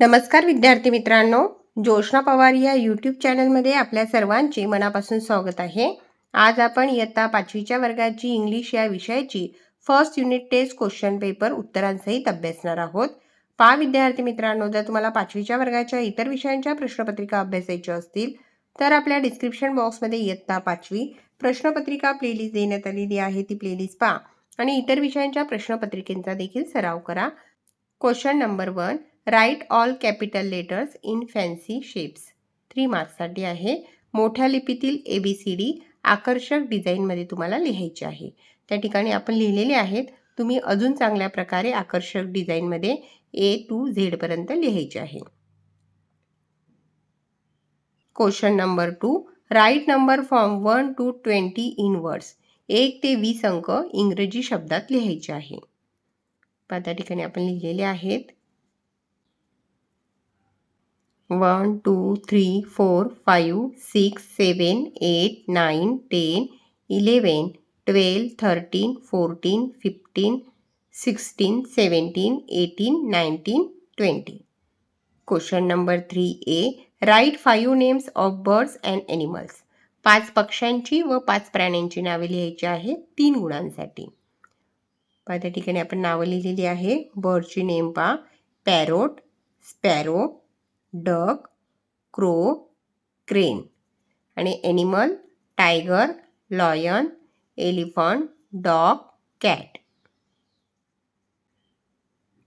नमस्कार विद्यार्थी मित्रांनो जोशना पवार या यूट्यूब चॅनलमध्ये आपल्या सर्वांचे मनापासून स्वागत आहे. आज आपण इयत्ता पाचवीच्या वर्गाची इंग्लिश या विषयाची first unit test question paper उत्तरांसहित अभ्यासणार आहोत. पा विद्यार्थी मित्रांनो जर तुम्हाला पाचवीच्या वर्गाच्या इतर विषयांच्या प्रश्नपत्रिका अभ्यासायच्या असतील तर आपल्या डिस्क्रिप्शन बॉक्समध्ये इयत्ता पाचवी प्रश्नपत्रिका प्लेलिस्ट देण्यात आलेली आहे ती प्लेलिस्ट पहा. आणि इतर विषयांच्या प्रश्नपत्रिकेचा देखील सराव करा. Question number one write all capital letters in fancy shapes three मार्क्ससाठी आहे. मोठ्या लिपीतील ए बी सी डी आकर्षक डिझाईनमध्ये तुम्हाला लिहायचे आहे. त्या ठिकाणी आपण लिहिलेले आहेत. तुम्ही अजून चांगल्या प्रकारे आकर्षक डिझाईनमध्ये ए टू झेडपर्यंत लिहायचे आहे. Question number two write number from one to twenty in words एक ते वीस अंक इंग्रजी शब्दात लिहायचे आहे. त्या ठिकाणी आपण लिहिलेले आहेत. One two three four five six seven eight nine ten eleven twelve thirteen fourteen fifteen sixteen seventeen eighteen nineteen twenty question number three A write five names of birds and animals पाच पक्ष्यांची व पाच प्राण्यांची नावे लिहायची आहेत तीन गुणांसाठी. पहा त्या ठिकाणी आपण नावं लिहिलेली आहे. बर्डची नेम पा parrot sparrow duck crow crane. आणि animal tiger lion elephant dog cat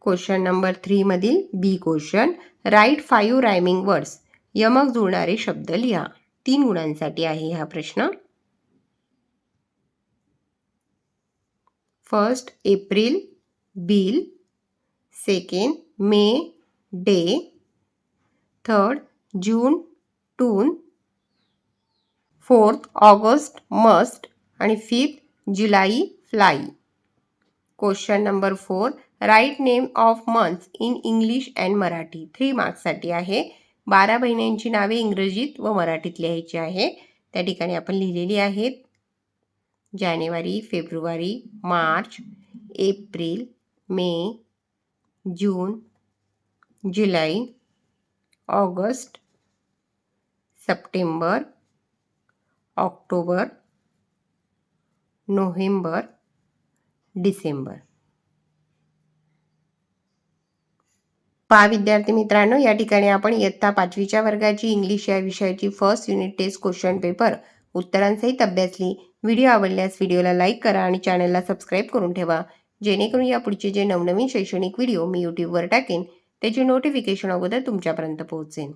question number थ्रीमधील B question write five rhyming words यमक जुळणारे शब्द लिहा. तीन गुणांसाठी आहे हा प्रश्न. First April bill second May day third June tune fourth August must आणि fifth July fly question number four write name of months in English and Marathi three मार्क्ससाठी आहे. बारा महिन्यांची नावे इंग्रजीत व मराठीत लिहायची आहे. त्या ठिकाणी आपण लिहिलेली आहेत. जानेवारी फेब्रुवारी मार्च एप्रिल मे जून जुलै August September October November December. पहा विद्यार्थी मित्रांनो या ठिकाणी आपण इयत्ता पाचवीच्या वर्गाची इंग्लिश या विषयाची first unit test question paper उत्तरांसहित अभ्यासली. व्हिडिओ आवडल्यास व्हिडिओला लाईक करा आणि चॅनलला सबस्क्राईब करून ठेवा. जेणेकरून या पुढचे जे नवनवीन शैक्षणिक व्हिडिओ मी यूट्यूबवर टाकेन त्याची नोटिफिकेशन अगोदर तुमच्यापर्यंत पोहोचेन.